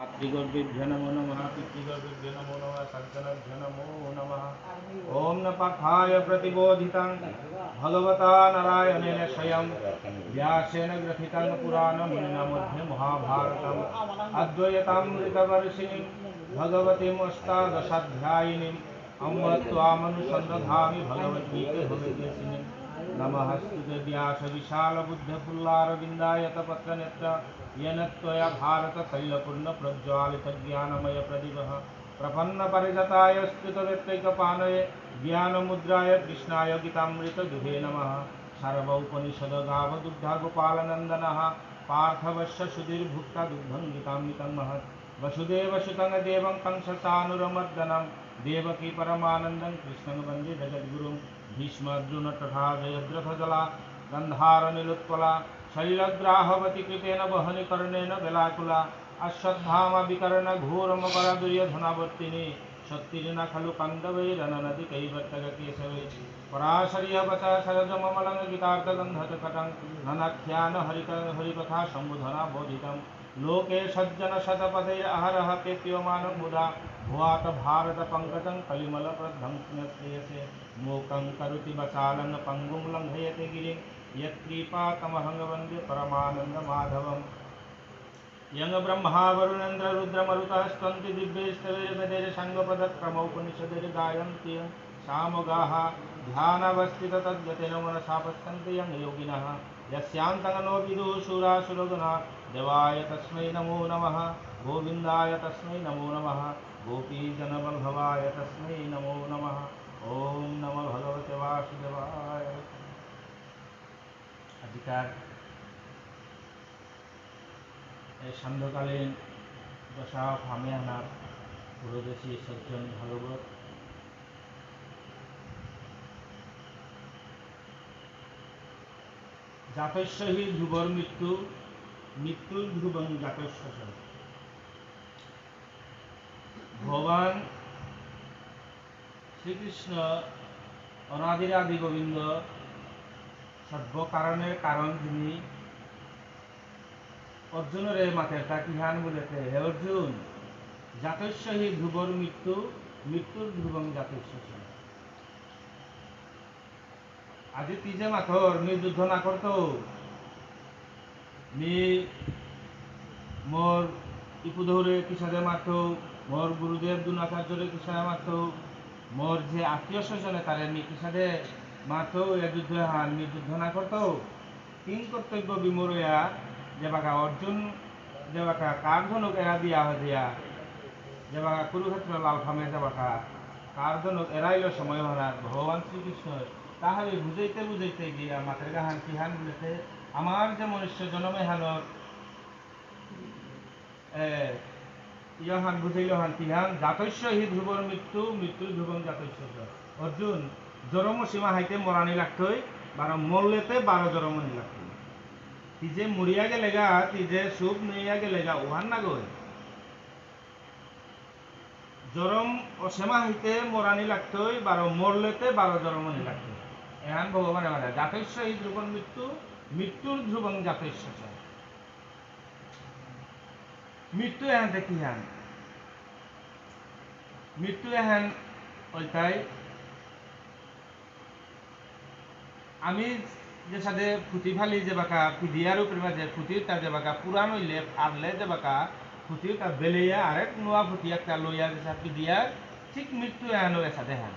মাতৃগর্ভেভ্য নমো নমঃ পিতৃগর্ভেভ্য নমো নমঃ সজ্জনভ্য নমো নমঃ ওম নপাখায় প্রতিবোধিতং ভগবতা নারায়ণেন স্বয়ং ব্যাসেন গ্রথিতং পুরাণম মধ্যে মহাভারতম অদ্বৈতামৃতবর্ষিণীম ভগবতীমষ্টাদশাধ্যায়িনীম অম্ব ত্বামনুসন্ধামি ভগবদ্গীতে ভগদ্বেষিণীম নমঃ স্তু ব্যাস বিশালবুদ্ধফুল্লারবিন্দায়তপত্রনেত্র व्यासविशालबुद्धफुल्लारविन्दाय तपत्रनेत्र येन त्वया भारततैलपूर्णप्रज्वालितज्ञानमयप्रदीपः प्रपन्नपरिजताय स्तुतवेत्रैकपाणये ज्ञानमुद्राय कृष्णाय गीतामृतदुहे नमः। सर्वौपनिषदगावदुग्धा गोपालनन्दनः पार्थवश्य सुधीर्भुक्ता दुग्धं गीतामृतं महत् वसुदेवसुतं देवं कंससानुरमर्दनं, देवकी परमानन्दं कृष्णं वंदे जगद्गुरुं भीष्मर्जुन तथा जयद्रथजला, गन्धारनिलुत्पला शैलग्राहवती कृतेन वहनिकर्णेन वेलाकुला अश्वत्थामा विकर्ण घोरमकरा दुर्योधनावर्तिनी शक्तिरिना खलु कन्दवैरननदि कैवर्तककेशवे पराशर्यवच सरजममलं गीतार्थगन्धकटं, ननख्यान हरिक हरिकथा सम्बुधना बोधितं, लोके सज्जनशतपदैरहरः पेप्यमानं मुदा, भुवात भारतपङ्कजं कलिमलप्रद्धं श्रेयसे मूकं करोति वचालं पङ्गुं लङ्घयते गिरिं यत्कृपातमहं वंदे परमानन्दमाधवम्। यं ब्रह्मा वरुणेन्द्र रुद्रमरुतः स्तन्ति दिव्यैस्तवैर्वेदैर्सङ्गपदक्रमौपनिषदैर्गायन्ति यं सामगाः ध्यानावस्थिततद्गतेन मनसा पश्यन्ति यं योगिनः। सुरासुरगुणा देवाय तस्मै नमो नमः। गोविन्दाय तस्मै नमो नमः। गोपीजनवल्लभाय तस्मै नमो नमः। ॐ नमो भगवते वासुदेवाय। আধিকার সান্ধ্যকালীন দশা ফামে আনার পুরোদেশী সজ্জন ভাগবত। জাতস্যহী ধ্রুবর মৃত্যু মৃত্যু ধ্রুবং জাতস্যস ভগবান শ্রীকৃষ্ণ অনাদিরাদি গোবিন্দ সর্বকারণের কারণ যিনি অর্জুনের এই মাথের তাকি হান বলেতে হে অর্জুন জাতস্যহি ধ্রুবর মৃত্যু, মৃত্যুর ধ্রুবং আজি তুই যে মাথর মি যুদ্ধ না করতো মি মোর ইপুধরে কিসারে মারত, মোর গুরুদেব দুনাচার্যরে কিসারে মারত, মোর যে আত্মীয় স্বজনে তারে মি কিসারে এ যুদ্ধ হান মি যুদ্ধ না করতো। তিন কর্তব্য বিমরয়া যে বাকা অর্জুন যে বাকা কার ধনুক এরা দিয়া হয় দিয়া যে বাকা কুরুক্ষেত্র লাল ফামে যে বাকা কার ধনুক এরাইল সময় হরার ভগবান শ্রীকৃষ্ণ তাহারে বুঝাইতে বুঝাইতে গিয়া মাথের গাহান কিহান বলেতে আমার যে মনুষ্য জনমে হানর ইহান বুঝাইল হান তিহান জাতস্য হি ধ্রুবর মৃত্যু মৃত্যু ধ্রুবং জাতস্য। অর্জুন জরম সীমা হাইতে মরানি লাগতই বারো মরলেতে বারো জরমনি লাগতই তি যে মরিয়া গেলে গা তি যে সুখ নইয়া গেলে গা উহান না গই জরম অসীমা হইতে মরানি লাগতই বারো মরলেতে বারো জরমনি লাগতই এহান ভগবানে মানে জাতস্য এই ধ্রুবন মৃত্যু মৃত্যুর ধ্রুবং জাতস্য। মৃত্যু এহান দেখি হান। মৃত্যু এহান ওইটাই আমি যে সাথে ফুটি ফালি যে বাকা পিদিয়ার উপরে মাঝে ফুটির তা যে বাকা, পুরান হইলে আনলে যে বাকা ফুটির তার বেলেইয়া আরেক নোয়া ফুটি একটা লইয়া যে সাথে পিদিয়ার ঠিক মৃত্যু এহানো এ সাথে হান।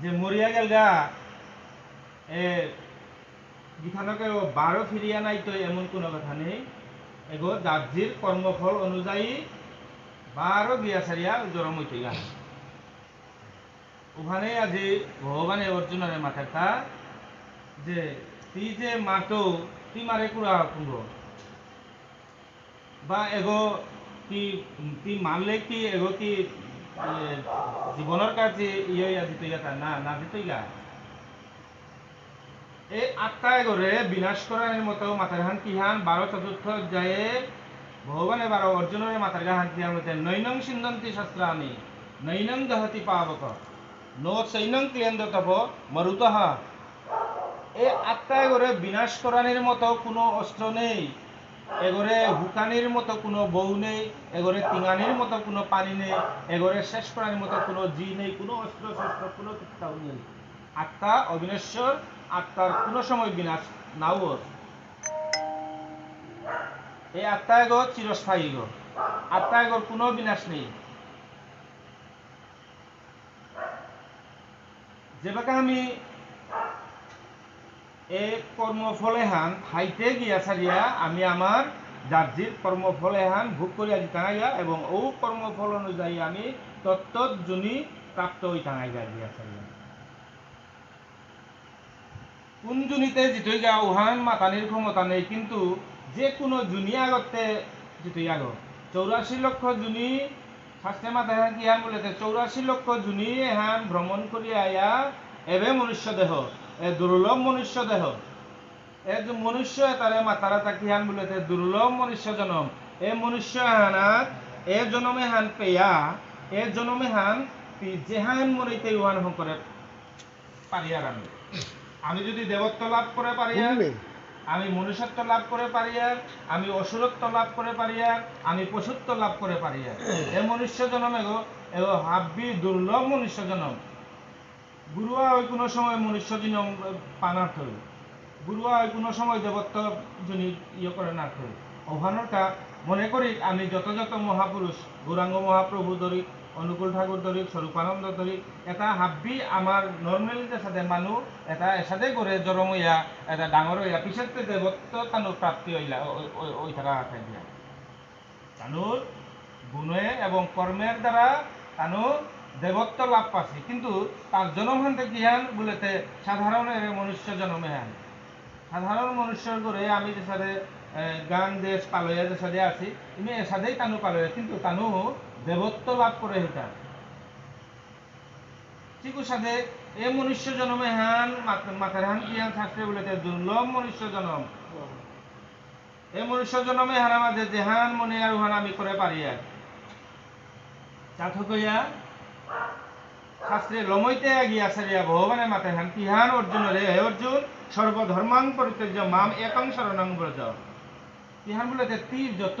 যে মরিয়া গেল গা, এ গীতানকে বারো ফিরিয়া নাই তো এমন কোনো কথা নেই। এগো দার্জির কর্মফল অনুযায়ী বারো বিয়া সারিয়া জরম হইতে গা ওখানে আজি ভগবানে অর্জুনের মাথাটা যে তুই যে মাতো তুই মারে কুড়া কুঙ্গ বা এগো কি তুই মারলে কি এগো কি জীবনের কাছে ইয়ে দিতে গা না না দিতে গা এই আত্মা এগোরে বিনাশ করার মতো মাথার হান কিহান বারো চতুর্থ অধ্যায়ে ভগবানে বারো অর্জুনের মাথার গাহান কিহান মতে নৈনং সিন্ধন্তি শস্ত্রানি নৈনং দহতি পাবক নো সৈনং ক্লিয়ন্দ তপ মরুতঃ এই আত্মায় করে বিনাশ করানোর মতো কোনো অস্ত্র নেই এগরে হুকানির মতো কোনো বউ নেই এগরে তিঙানির মতো কোনো পানি নেই এগরে শেষ করার মতো কোনো জি নেই কোনো অস্ত্র শস্ত্র কোনো কিতাও নেই আত্মা অবিনশ্বর আত্মার কোনো সময় বিনাশ নাও এই আত্মা এগো চিরস্থায়ী গো আত্মা এগোর কোনো বিনাশ নেই যেবাকে আমি এই কর্মফলে হান খাইতে গিয়া সারিয়া আমি আমার জার্জির কর্মফলে হান ভোগ করিয়া দিতাঙাইয়া এবং ও কর্মফল অনুযায়ী আমি তত্ত্ব জুনি প্রাপ্ত হই তাঙাইয়া দিয়া সারিয়া কোন জুনিতে যিটোই গা উহান মাতানির ক্ষমতা নেই, কিন্তু যে কোনো জুনি আগতে যিটোই আগত চৌরাশি লক্ষ জুনি হান কি হান বলেছে চৌরাশি লক্ষ জুনি হান ভ্রমণ করিয়া আয়া এবে মনুষ্য দেহ, এ দুর্লভ মনুষ্য দেহ। এ মনুষ্য তারে মাতারা তাকি হান বলেছে দুর্লভ মনুষ্য জনম। এ মনুষ্য হানাত এ জনমে হান পেয়া, এ জনমে হান যেহান মরিতে উহান হন করে পারিয়ার আমি। আমি যদি দেবত্ব লাভ করে পারিয়া আমি মনুষ্যত্ব লাভ করে পারিয়া আমি অসুরত্ব লাভ করে পারিয়া আমি পশুত্ব লাভ করে পারিয়া এ মনুষ্য জনম এগো এগো হাব্বি দুর্লভ মনুষ্য জনম। গুরুয়া ওই কোনো সময় মনুষ্য জনম পানার থই গুরুয়া ওই কোনো সময় দেবত্ব জনি ইয়ে করে না ওখানটা মনে করি আমি যত যত মহাপুরুষ, গৌরাঙ্গ মহাপ্রভু ধরি অনুকূল ঠাকুর ধরি স্বরূপানন্দ ধরি এটা হাব্বি আমার নর্মেলি যে সাথে মানুহ, এটা এসাথে করে জরম হইয়া এটা ডাঙর হইয়া পিছত দেবত্ব তানুর প্রাপ্তি হইলা ওই- থাকা হাতে দিয়া। তানুর গুণে এবং কর্মের দ্বারা তানু দেবত্ব লাভ পাচ্ছি কিন্তু তার জনম হান থেকে হান বলেতে সাধারণ মনুষ্য জনমে হান। সাধারণ মনুষ্যর করে আমি যে সাথে গান দেশ পালয়া যে সাথে আছি ইনি এ সাথেই তানু পালয়া। কিন্তু তানু দেবত্ব লাভ করে হিতা ঠিক সাথে এ মনুষ্য জনমে হান মাতার হান কি হান শাস্ত্রে বলেতে দুর্লভ মনুষ্য জনম। এই মনুষ্য জনমে হারা মাঝে জেহান মনে আর উহান আমি করে পারি আর। চাথকইয়া শাস্ত্রে লমইতে গিয়া সারিয়া ভগবানে মাতে হান তিহান অর্জুন রে, হে অর্জুন, সর্বধর্মাং পরিত্যাজ্য মাম একং শরণং ব্রজ। তিহান বলে তীর যত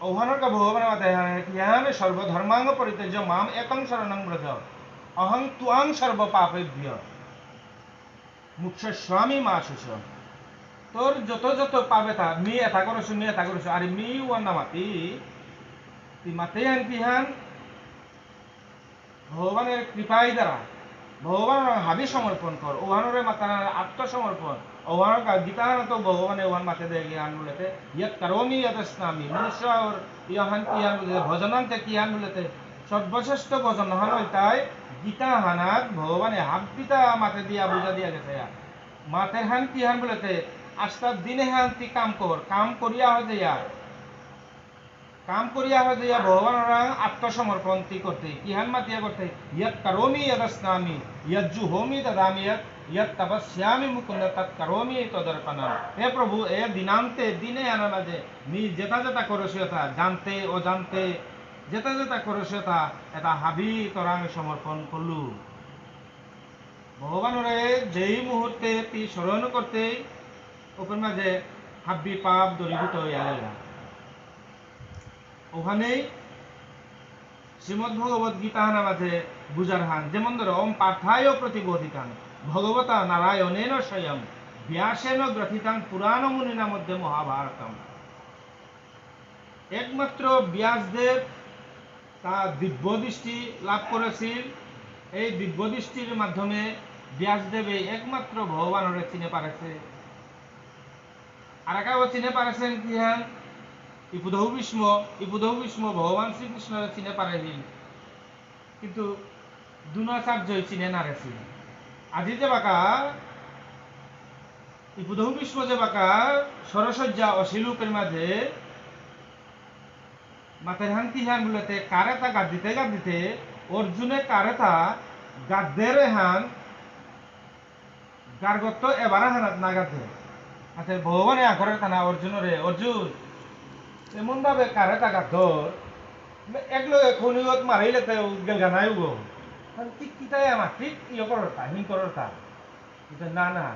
ওহানোর কা ভগবানের মাথায় হান ইহামে সর্বধর্মাঙ্গ পরিত্যাজ্য মাম একং শরণং ব্রজ। অহং তুয়াং সর্ব পাপেভ্য মুখ্য স্বামী মা শুশ তোর যত যত পাবে তা, মি এটা করছ মি এটা করছ, আরে মি ওয়ান না মাতি। তি মাতে হান কি হান? ভগবানের কৃপাই দ্বারা। ভগবানের হাবি সমর্পণ কর। ওহানরে মাতার আত্মসমর্পণ। ওহান গীতা তো ভগবানে ওহান মাতে দেয় জ্ঞান বলেতে ইয়ত করমি ইয়ত স্নামি মনুষ্য और ইহান কি হান বলে ভজনান্তে কি হান বলেতে সর্বশ্রেষ্ঠ ভজন হান হই তাই গীতা হানাত ভগবানে হাব্বিতা মাতে দিয়া বুঝা দিয়া গেছে মাতে হান কি হান বলেতে আস্তা দিনে হান তি কাম কর কাম করিয়া হয় দিয়া কাম করিয়া হয় দিয়া ভগবানের আত্মসমর্পণ তি করতে কিহান মাতিয়া করতে ইয়ত করমি यदस्नामि यद जुहोमि ददामि यत यत ইয়ামি মুকুন্দ তাত করমি তদর্পণ হে প্রভু এ দিনান্তে जेता जेता নি यथा, जानते ओ जानते जेता जेता যেটা यथा एता এটা হাবি তরাং সমর্পণ করলু ভগবানরে যেই মুহূর্তে তি স্মরণ করতে ওপর মাঝে হাব্বি পাপ দরিভূত হইয়া গেল ওখানেই শ্রীমদ্ ভগবত গীতা নামাজে বুঝার হান যেমন ধরো ওম পাঠায় প্রতিবোধিতান ভগবতা নারায়ণেন স্বয়ং ব্যাসেন গ্রথিতাং পুরাণ মুনিনা মধ্যে মহাভারতম। একমাত্র ব্যাসদেব তা দিব্য দৃষ্টি লাভ করেছিল। এই দিব্য দৃষ্টির মাধ্যমে ব্যাসদেবে একমাত্র ভগবানরে চিনে পারেছে। আর একাও চিনে পারেছেন কি হ্যাঁ ইপুধৌ ভীষ্ম ইপুধৌ ভীষ্ম ভগবান শ্রীকৃষ্ণরে চিনে পারেছিল কিন্তু দুনাচার্যই চিনে না রেছিল আজি যে বাকা ইপুধৌ ভীষ্ম যে বাকা সরসজ্জা অশিলুকের মাঝে, মাতের হান কি হান বলতে কারেতা গাদ দিতে গাদ দিতে অর্জুনে কারেতা গাদ্দের হান গার্গত্ব এবার হানাত না গাদে আচ্ছা ভগবানে আখরের থানা অর্জুনরে, অর্জুন, এমন ভাবে কারেতা গাদ্দর একলো খনিগত মারাইলে তাই গেল গানাই গো ঠিক কিতাই আমার, ঠিক ইয়ে করতা হিং করতা কিন্তু না না।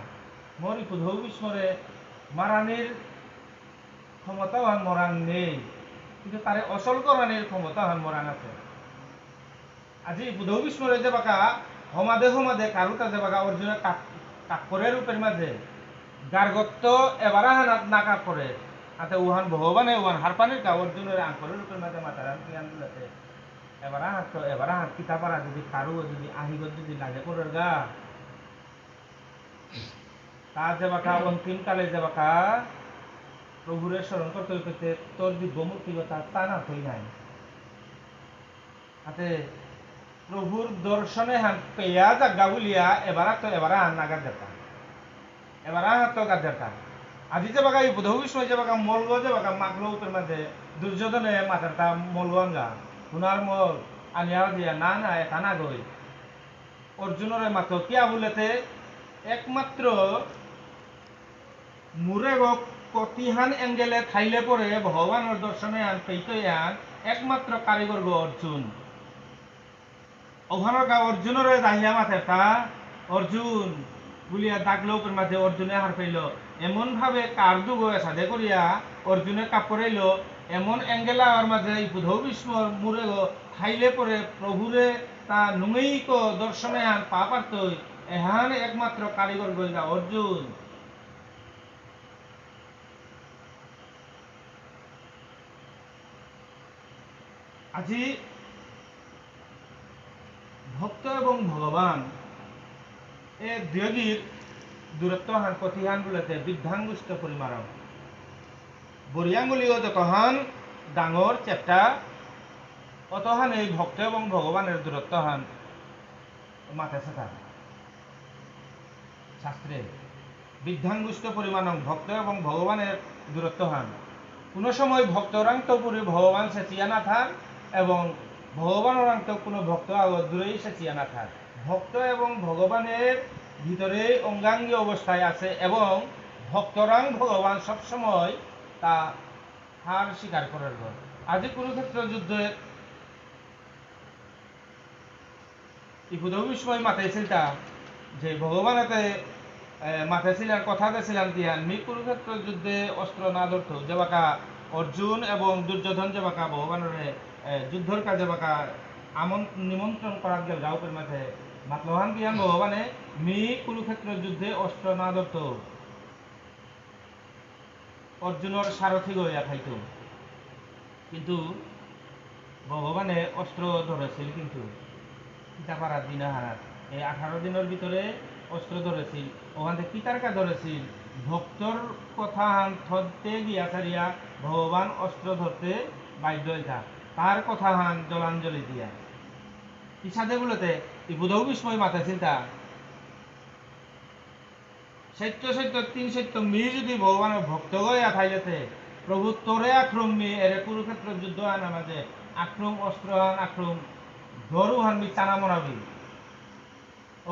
মোর বিস্মরে মারানির ক্ষমতাও হান মরাং নেই। কিন্তু তারে অচল করানির ক্ষমতা হান মরাং আছে। আজি বুধৌ বিস্মরে যে বাকা সমাদে সমাদে কারুতা যে বাকা, অর্জুনে কাক কাকরে রূপের মাঝে গার্গত্ব এবারা হানাত না কাক করে আতে উহান ভগবানে, উহান হারপানির কা, অর্জুনের আঙ্করের রূপের মাঝে মাতারান কি আনলাতে। এবারা হাত তো এবারা হাত কিতাপারা যদি কারু, যদি আহিগত যদি লাগে করে গা। তার যে বাকা অন্তিম কালে যে বাকা প্রভুরে স্মরণ করতে হইতে তোর তা না নাই। হাতে প্রভুর দর্শনে হান পেয়া জাগা বলিয়া এবার তো এবার হান নাগার যেতা এবার হাত তো। গার যেতা আজি যে বাকা বুধৌ বিষয় যে বাকা, মলগ যে বাকা মাগলো উপর মাঝে দুর্যোধনে মাথারটা মলগ আঙ্গা সোনার মল আনিয়া দিয়া না না, এটা না গই অর্জুনরে মাত্র কিয়া বলেতে একমাত্র মুরে গক কতিহান এঙ্গেলে থাইলে পরে ভগবানের দর্শনে আন পেইতই আন একমাত্র কারিগর গো অর্জুন ওখানের গা অর্জুনের দাহিয়া মাথে তা অর্জুন বলিয়া দাগ লোকের মাঝে অর্জুনে হার এমন ভাবে কার দুগো সাধে করিয়া অর্জুনে কাপড়াইল এমন এঙ্গেলা আর মাঝে বুধৌ বিস্মর মুরে গো খাইলে পরে প্রভুরে তা নুঙেই কো দর্শনে আন পা পারতই এহান একমাত্র কারিগর গইগা অর্জুন। আজি ভক্ত এবং ভগবান, এ দুয়োগীর দূরত্ব হান প্রতিহান বলতে বৃদ্ধাঙ্গুষ্ঠ পরিমাণ বরিয়াঙ্গুলিও যতহান ডাঙর চেষ্টা, অতহান এই ভক্ত এবং ভগবানের দূরত্ব হান। মাথা সাথা। শাস্ত্রে বৃদ্ধাঙ্গুষ্ঠ পরিমাণ ভক্ত এবং ভগবানের দূরত্ব হান। কোনো সময় ভক্তরান্ত পুরী ভগবান সে চিয়ানা থান এবং ভগবানের তো কোনো ভক্ত আগত দূরেই সে চিয়ানা থাক ভক্ত এবং ভগবানের ভিতরে অঙ্গাঙ্গী অবস্থায় আছে এবং ভক্তরাং ভগবান সবসময় তা হার স্বীকার করার পর। আজি কুরুক্ষেত্র যুদ্ধে ইপুদৌ সময় মাথাইছিল তা, যে ভগবান এতে মাথাইছিলেন কথা দিয়েছিলেন তিয়ান মি কুরুক্ষেত্র যুদ্ধে অস্ত্র না ধরত। যেবাকা অর্জুন এবং দুর্যোধন যেবাকা ভগবানের যুদ্ধর কাজে বাকা আমন, নিমন্ত্রণ করার গেল গাউকের মাঝে। মাতলহান বিয়ান ভগবানে মি কুরুক্ষেত্র যুদ্ধে অস্ত্র না ধরত। অর্জুনের সারথি গইয়া খাইত। কিন্তু ভগবানে অস্ত্র ধরেছিল কিন্তু সীতাপাড়ার দিন হারাত এই আঠারো দিনের ভিতরে অস্ত্র ধরেছিল। ওখান থেকে কিতারকা ধরেছিল। ভক্তর কথা থতে গিয়া সারিয়া ভগবান অস্ত্র ধরতে বাধ্য হইতা। তার কথা হান জলাঞ্জলি দিয়া। ইসাদে বলতে ই বুধৌ বিস্ময় মাথা চিন্তা সত্য সত্য, তিন সত্য মি যদি ভগবানের ভক্ত গয়া থাইলেতে প্রভু তোরে আক্রম মি এরে কুরুক্ষেত্র যুদ্ধ আনা মাঝে আক্রম অস্ত্র হান আক্রম ধরু হান মি চানা মরাবি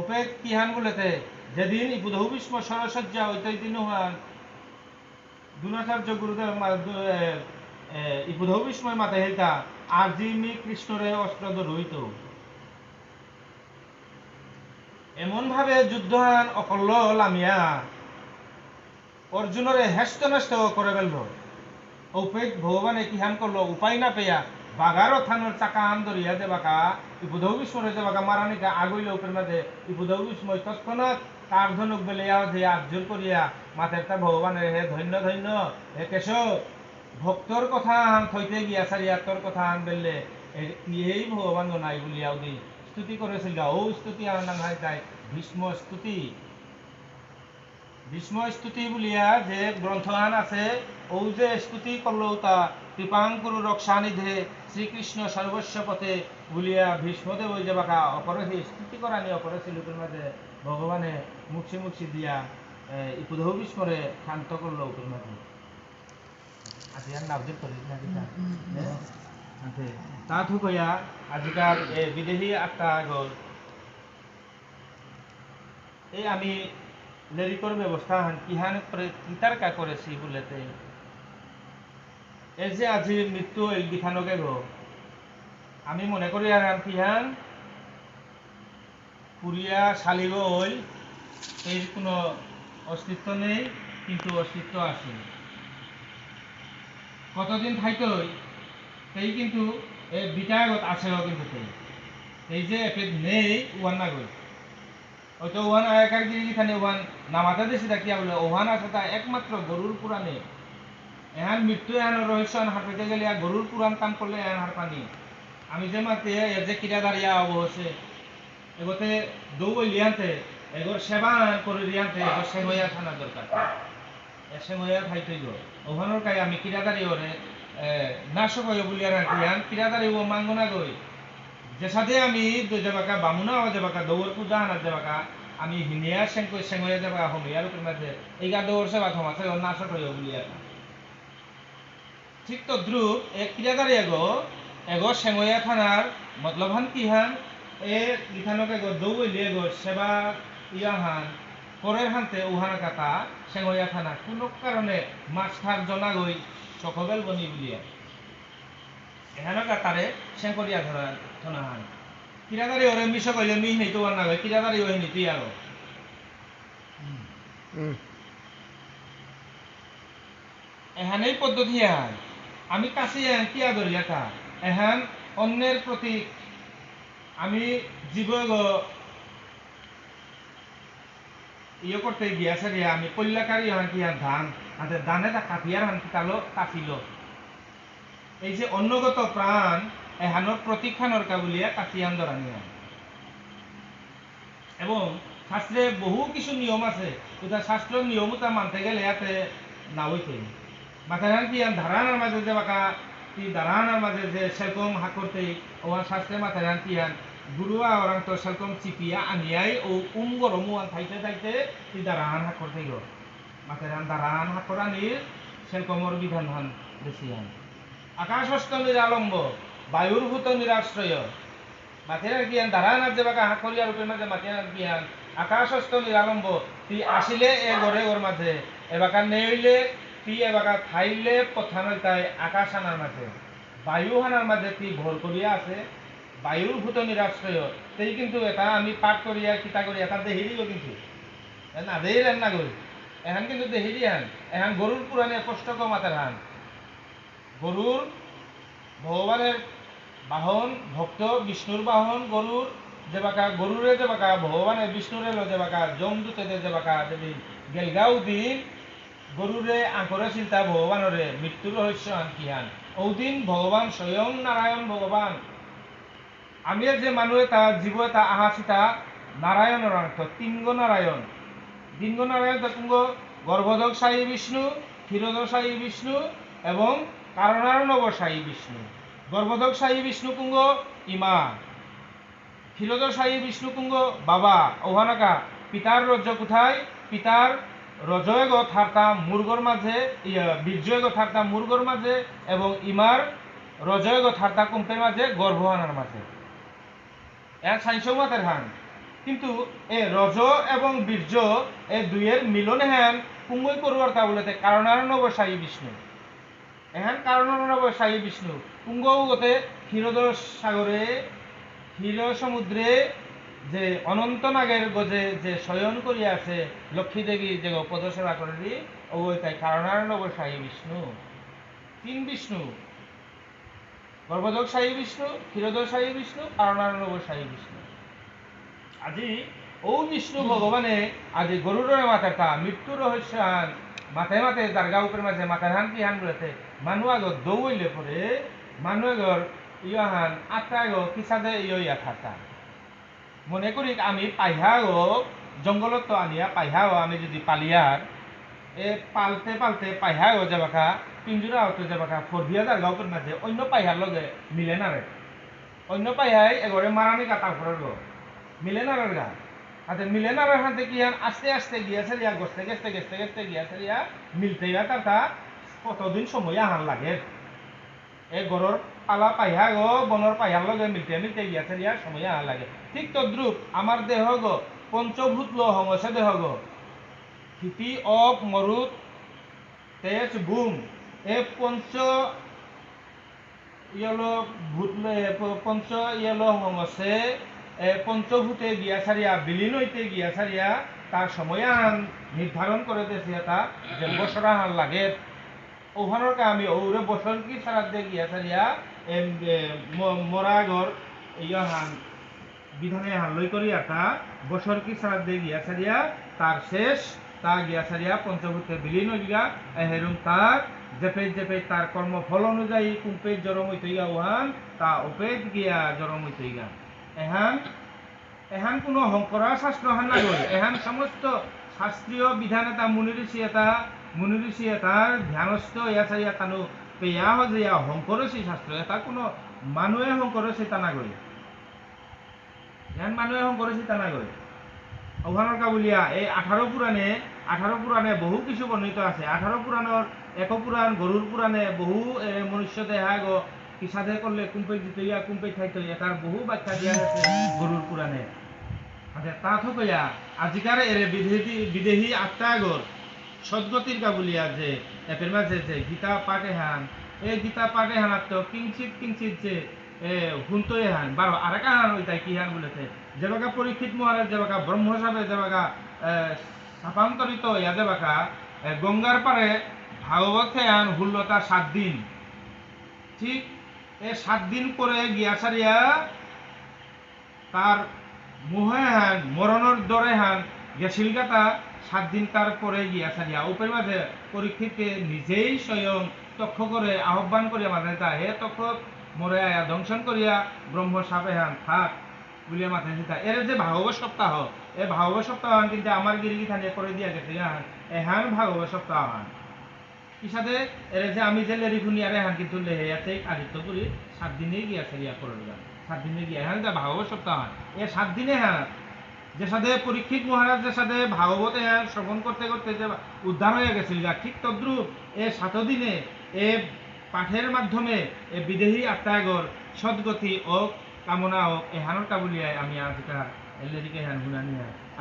ওপে কি হান বলেতে, যেদিন বুধৌ বিস্ময় সরসজ্জা ওইটাই দিন হান দুনাচার্য গুরুদেব ই বুধৌ বিস্ময় মাথা হেতা আজি মি কৃষ্ণরে অস্ত্র রহিত এমন ভাবে যুদ্ধ যুদ্ধহান অকল্য লামিয়া। অর্জুনরে হেষ্ট নষ্ট করে ফেলল ঔপেক ভগবানে কি হান করল উপায় না পেয়া বাগারও থানোর চাকা আন ধরিয়া যে বাকা ই বুধৌ বিস্মরে যে বাকা মারানিকা আগইল উপের মাঝে ই বুধৌ বিস্ময় তৎক্ষণাৎ কার ধনুক বেলে যে আর্জুন করিয়া মাথের তা ভগবানের হে ধন্য ধন্য, হে কেশব ভক্তর কথা আন থইতে গিয়া সারিয়া তোর কথা আন বেললে এই ভগবান নাই বলিয়াও দি স্তুতি করেছিল। ও স্তুতি আনন্দ হয় তাই ভীষ্ম স্তুতি। ভীষ্ম স্তুতি বুলিয়া যে গ্রন্থ আছে ও যে স্তুতি করল তা কৃপাঙ্কুরু রক্ষানিধে শ্রীকৃষ্ণ সর্বস্ব পথে বলিয়া ভীষ্মদেব ওই যে বাকা অপরহি স্তুতি করানি অপরছি লোকের মাঝে ভগবানে মুখি মুখি দিয়া ইপুধ ভীষ্মরে শান্ত করল ওপের মাঝে। আজি আর নাবদের করি না আছে তা থুকইয়া আজিকার এ বিদেশি আটটা আগর এই আমি লেরিকর ব্যবস্থা কিহান কিতার কা করেছি বুলেতে এই যে আজি মৃত্যু বিখানকে গো আমি মনে করি আর কিহান পুরিয়া শালিগ ওই এর কোনো অস্তিত্ব নেই, কিন্তু অস্তিত্ব আছে। কতদিন থাইতই সেই কিন্তু এই বিটাগত আছেও কিন্তু সেই এই যে এপেদ নেই ওয়ান না গই হয়তো ওহান আয়াকার গিরি খানে ওহান নামাতে দেশে থাকিয়া বলে ওহান আছে তা একমাত্র গরুর পুরাণে এহান মৃত্যু, এহান রহস্য এহান হার পেতে গেলে গরুর পুরাণ কাম করলে এহান হার পানি। আমি যে মাতে এর যে কিরা দাঁড়িয়া অবহসে এগোতে দৌ লিয়ান্তে এগোর সেবা করে লিয়ান্তে এগোর সেময়া থানা দরকার খাইতই গো। ওখানোর কাই আমি কিরাদারি ওরে নাশক হয়ে বলি আর কিয়ান কিরাদারি ও মাঙ্গনা গই। যে সাথে আমি যাবাকা বামুনা হওয়া যাবাকা দৌড় পূজা হানার যাবাকা আমি হিনিয়া সেঙ্কই সেঙ্গয়া যাবাকা হমিয়ার উপর মাঝে, এই গা দৌড় সেবা থমাছে ও নাশক হয়ে বলি ঠিক তো দ্রুপ, এ কিরাদারি এগো এগো সেঙ্গয়া থানার মতলব হান কি হান? এ লিখানকে এগো দৌড়লি এগো সেবা ইয়া হান, পরের হান্তে উহানা কাটা সেঙ্গয়া থানা। কোনো কারণে মাছ থার জনা গই সকবেল বনি বুলিয়া। এখানে কাটারে সেঙ্করিয়া ধরা থনা হান। কিরাদারি ওরে মিশ কইলে মি নেই তো না কিরাদারি ওই নীতি আর এহানেই পদ্ধতি এহান। আমি কাছে এহান কি আদরিয়া তা এহান অন্যের প্রতি আমি জীব ইয়ে করতে গিয়াছে আমি কল্যাকারী হান কি হান ধান। হাতে ধানে তা কাটিয়ার হান কালো কাটিল এই যে অন্নগত প্রাণ এহানোর প্রতীক্ষানোর কাবুলিয়া কাটিয়ান ধরানি হান এবং শাস্ত্রে বহু কিছু নিয়ম আছে। ওটা শাস্ত্রের নিয়ম ওটা মানতে গেলে ইয়াতে না হইতে মাথায় কি ধারানার মাঝে যে বাকা, কি ধারানার মাঝে যে সেরকম হা করতে ওয়ান শাস্ত্রে মাথায় কি আন গুরুয়া ওরাং তো সেরকম চিপিয়া আনিয়াই ও উম গরমু আন থাইতে থাইতে কি দারান হা করতে গো আন দারান হা করানির সেরকমর বিধান হান বেশি আন আকাশস্থ নিরালম্ব বায়ুর ভূত নিরাশ্রয়। মাথের জ্ঞান ধারানার যে বাকা হাত করিয়া রূপের মাঝে মাথের জ্ঞান আকাশস্থ নিরালম্ব তুই আসিলে এ গড়ে ওর মাঝে এবাকা নেইলে তুই এবাকা থাইলে পথান তাই আকাশ আনার মাঝে। বায়ু হানার মাঝে তুই ভর করিয়া আছে, বায়ুর ভূত নিরাশ্রয় সেই কিন্তু এটা আমি পাঠ করিয়া, কিতা করি এটা দেহিরি গো কিন্তু। না দেহি রান না গই এখন কিন্তু দেহিরি হান এখন গরুর পুরাণে কষ্ট কম মাতার হান। গরুর ভগবানের বাহন, ভক্ত, বিষ্ণুর বাহন, গরুর যে বাকা, গরুরে যে বাকা, ভগবানে বিষ্ণুরে লো যে বাকা জমদূতে যে বাকা, যদি গেলগাও দিন গরুরে আঁকরে চিন্তা ভগবানরে মৃত্যুর রহস্য আন কি হান? ওদিন ভগবান স্বয়ং নারায়ণ ভগবান। আমি যে মানুহ এটা জীব এটা আহা চিতা নারায়ণৰ অৰ্থ তিংগ নারায়ণ তিংগ নারায়ণ তুঙ্গ গর্ভদক সাই বিষ্ণু ক্ষীরোদক সাই বিষ্ণু এবং কারণারণব সাই বিষ্ণু। সাই বিষ্ণু কুঙ্গ ইমা ক্ষীরোদক সাই বিষ্ণু কুঙ্গ বাবা, ওহানাকা, পিতার রজ্জ কোথায়? পিতার রজয়গ থার্তা মুর্গর মাঝে ইয়া বীর্যগ থার্তা মুর্গর মাঝে এবং ইমার রজয়গ থার্তা কুম্পের মাঝে গর্ভহানার মাঝে। এর সাইন্সও মাতের হান। কিন্তু এ রজ এবং বীর্য এ দুইয়ের মিলনে হ্যান কুঙ্গই করবার তা বলতে কারণারণব সাই বিষ্ণু। এহান কারণারণব সাই বিষ্ণু। কুঙ্গও গতে ক্ষীরোদর সাগরে ক্ষীর সমুদ্রে যে অনন্ত নাগের গজে যে শয়ন করিয়া আছে, লক্ষ্মী দেবী যে পদসেবা করি ও তাই কারণারণব সাই বিষ্ণু। তিন বিষ্ণু। গর্ভদক সাই বিষ্ণু ক্ষীরোদক সাই বিষ্ণু কারণারণব সাই বিষ্ণু। আজি ও বিষ্ণু ভগবানে আজি গরুরের মাথার তা, মৃত্যু রহস্য মাথায় মাথায় দার্গা উপরে মাঝে মাথার হান কি হান বলেছে মানুষ আগর দৌড়লে পরে মানুষ আগর ইয় হান আটটা আগর কিসাদে ইয় থাকা মনে করি আমি পাইহা জঙ্গলত তো আনিয়া পাইহা আমি যদি পালিয়ার এ পালতে পালতে পাইহা যাবাকা পিঞ্জুরা হতে যাবাকা ফরবিয়া দার্গা উপরে মাঝে অন্য পাইহার লগে মিলে না রে অন্য পাইহাই এগরে মারানি কাটা ফরের মিলেনারের গা হাতে মিলেনারের হাতে কি আর আস্তে আস্তে গিয়েছে রিয়া গস্তে গেস্তে গেস্তে গেস্তে গিয়েছে রিয়া মিলতে গা তার তা কতদিন সময় আহার লাগে? এ গরর পালা পাইহা গো, বনর পাইহার লগে মিলতে মিলতে গিয়াছে রিয়া সময় আহা লাগে। ঠিক তদ্রুপ আমার দেহ গো, পঞ্চভূত লো হংসে দেহ গো। স্থিতি অপ মরুত তেজ ভূম এ পঞ্চ ইয়েলো ভূত পঞ্চ ইয়েলো হংসে পঞ্চভূতে গিয়া সারিয়া বিলীন হইতে গিয়া সারিয়া তার সময় আন নির্ধারণ করে দিয়েছে এটা যে বছর আহার লাগে। ওখানোর আমি ওরে বছর কি সারা দিয়ে গিয়া ম- মরাগর ইয়া হান বিধানে হান লই করি এটা বছর কি সারা দিয়ে গিয়া সারিয়া তার শেষ, তা গিয়া সারিয়া পঞ্চভূতে বিলীন হয়ে গিয়া হেরুম তার জেপে জেপে তার কর্মফল অনুযায়ী কুম্পে জরম হইতে গিয়া ওহান তা উপেদ গিয়া জরম হইতে গিয়া। এহান এহান কোনো শংকৰা শাস্ত্ৰ হান নাগল এহান সমস্ত শাস্ত্ৰীয় বিধান এটা মুনি ঋষি এটা, মুনি ঋষি এটাৰ ধ্যানস্থ ইয়াত ইয়াতানো পেয়া যে ইয়া শংকৰচী শাস্ত্ৰ, এটা কোনো মানুহে শংকৰচী টানা গৈ। ধ্যান মানুহে শংকৰচী টানা গৈ। অভানৰ কাবুলীয়া, এই আঠাৰ পুৰাণে আঠাৰ পুৰাণে বহু কিছু বৰ্ণিত আছে। আঠাৰ পুৰাণৰ, এক পুৰাণ, গৰুৰ পুৰাণে বহু মনুষ্য দেহা গ কিসাদে করলে কুম্পে দিতে ইয়া কুম্পে খাইতে ইয়া তার বহু ব্যাখ্যা দিয়া আছে গরুর পুরাণে আচ্ছা তা থকইয়া আজিকার এরে বিদেহী বিদেহী আত্মাগর সদ্গতির কাবুলিয়া যে এপের মাঝে যে, গীতা পাঠে হান এই গীতা পাঠে হানাত তো কিঞ্চিত কিঞ্চিত যে হুন্তই হান। বারো আরেকা হান ওই তাই কি হান বলেছে যেবাকা পরীক্ষিত মহারাজ যেবাকা ব্রহ্ম হিসাবে যেবাকা স্থাপান্তরিত ইয়া যেবাকা গঙ্গার পারে ভাগবত হান হুল্লতা সাত দিন। ঠিক এ সাত দিন পরে গিয়া সারিয়া তার মুহে হান মরণের দরে হান গেছিল গাতা সাত দিন তার পরে গিয়া সারিয়া উপের মাঝে পরীক্ষিতকে নিজেই স্বয়ং তক্ষ করে আহ্বান করিয়া মাঝে তা, হে তক্ষ মরে আয়া দংশন করিয়া ব্রহ্ম সাপে হান, থাক, বলিয়া মাথায় চিন্তা এর যে ভাগবত সপ্তাহ, এ ভাগবত সপ্তাহ হান, কিন্তু আমার গিরিগি থানিয়ে করে দিয়া গেছে হান এহান ভাগবত সপ্তাহ হান। কিসাদে এরে যে আমি যে লেরি খুনি আরে হান কিন্তু লেহে আছে আদিত্যপুরি সাত দিনেই গিয়াছে ইয়া করে গান। সাত দিনে গিয়া হ্যাঁ যা ভাগবত সপ্তাহ হয়। এ সাত দিনে হ্যাঁ যে সাথে পরীক্ষিত মহারাজ যে সাথে ভাগবতে হ্যাঁ শ্রবণ করতে করতে যে উদ্ধার হয়ে গেছিল, যা ঠিক তদ্রুপ এ সাত দিনে এ পাঠের মাধ্যমে এ বিদেহী আত্মাগর সদ্গতি ও কামনা ও এহানোর কাবুলিয়ায় আমি আজিকার এলেদিকে হ্যান গুণানি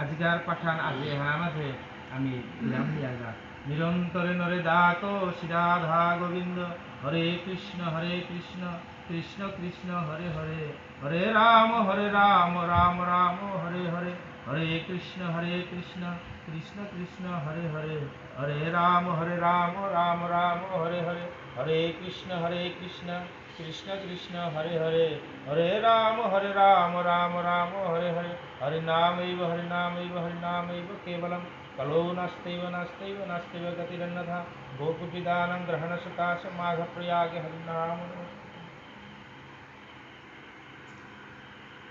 আজিকার পাঠান আজি এহান আছে, আমি বিরাম দিয়া যা নিরন্তরে নরে দাত শ্রীরাধা গোবিন্দ। হরে কৃষ্ণ হরে কৃষ্ণ কৃষ্ণ কৃষ্ণ, হরে হরে। হরে রাম হরে রাম রাম রাম, হরে হরে। হরে কৃষ্ণ হরে কৃষ্ণ কৃষ্ণ কৃষ্ণ, হরে হরে। হরে রাম হরে রাম রাম রাম, হরে হরে। হরে কৃষ্ণ হরে কৃষ্ণ কৃষ্ণ কৃষ্ণ, হরে হরে। হরে রাম হরে রাম রাম রাম, হরে হরে। হরে নামৈব হরে নামৈব হরে নামৈব, কেবলম। कलो नस्तव नस्तव नस्तव गतिरन्न था गोकुपिदान ग्रहण गोकुपिदानं माघ प्रयाग हरिनाम